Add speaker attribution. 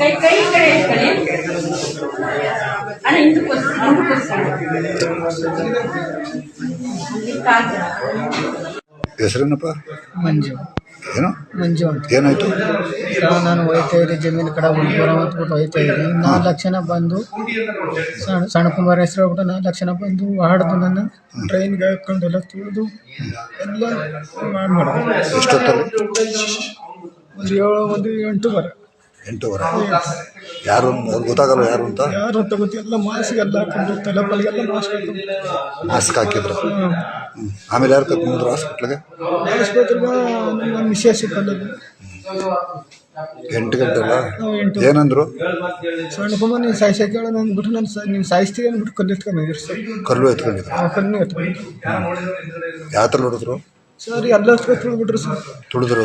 Speaker 1: ಕೈ ಕಡೆ ಇಟ್ಕೊಳ್ಳಿ. ಅಣ್ಣ.
Speaker 2: ಹೆಸರೇನಪ್ಪ?
Speaker 3: ಮಂಜು.
Speaker 2: ಏನು?
Speaker 3: ಮಂಜು ಅಂತ.
Speaker 2: ಏನಾಯ್ತು?
Speaker 3: ನಾನು ಹೋಯ್ತಾ ಇದ್ದೆ ಜಮೀನು ಕಡೆ ಹುಡುಗರ ಅಂದ್ಬಿಟ್ಟು ಹೋಯ್ತಾ ಇದ್ದೆ ನಾಲ್ಕು ಲಕ್ಷನ ಬಂದು ಸಣ್ಣ ಸಣ್ಣ ಕುಮಾರ್ ಹೆಸರು ಹೋಗ್ಬಿಟ್ಟು ನಾಲ್ಕು ಲಕ್ಷನ ಬಂದು ಹಾಡ್ದು ನನ್ನ ಟ್ರೈನ್ಗೆ ಹಾಕೊಂಡು ಎಲ್ಲ ತುಳಿದು ಎಲ್ಲ ಮಾಡಿ ಮಾಡೋದು ಒಂದು ಏಳು ಮಂದಿ ಎಂಟು ಬರ.
Speaker 2: ಎಂಟೂವರೆ ಯಾರು ಅವ್ರಿಗೆ ಗೊತ್ತಾಗಲ್ಲ ಯಾರು ಅಂತ?
Speaker 3: ಯಾರು ಅಂತ ಗೊತ್ತಿಲ್ಲ ಎಲ್ಲ ಹಾಕೊಂಡು ತಲೆಗಳಿಗೆಲ್ಲ ಮಾಸ್ಕ್ ಹಾಕೊಂಡು.
Speaker 2: ಮಾಸ್ಕ್ ಹಾಕಿದ್ರು. ಹ್ಮ್. ಆಮೇಲೆ ಯಾರು ಕರ್ಕೊಂಡ್ರು ಹಾಸ್ಪಿಟ್ಲಿಗೆ
Speaker 3: ಆಸ್ಪತ್ರೆಗೆ ನಮ್ಮ ಮಿಸ್ಸಸ್ ಇತ್ತಲ್ಲ
Speaker 2: ಎಂಟು ಗಂಟೆ ಅಲ್ಲ
Speaker 3: ಎಂಟು.
Speaker 2: ಏನಂದ್ರು?
Speaker 3: ಸಣ್ಣ ಕುಮಾರ್ ನೀನು ಸಾಯಿಸಕ್ಕೆ ಹೇಳ ನಾನು ಬಿಟ್ಟು ನಾನು ಸಾ ನೀನು ಸಾಯಿಸ್ತೀವಿ ಅಂದ್ಬಿಟ್ಟು ಕಲ್ಲು ಎತ್ಕೊಂಡಿದ್ರು ಸರ್.
Speaker 2: ಕಲ್ಲು ಎತ್ಕೊಂಡಿದ್ರು.
Speaker 3: ಆ ಕಣ್ಣು ಎತ್ಕೊಂಡಿದ್ರು
Speaker 2: ಯಾವ ಥರ ನೋಡಿದ್ರು?
Speaker 3: ಸರ್ ಎಲ್ಲ ತುಳಿದ್ಬಿಟ್ರು ಸರ್.
Speaker 2: ತುಳಿದ್ರು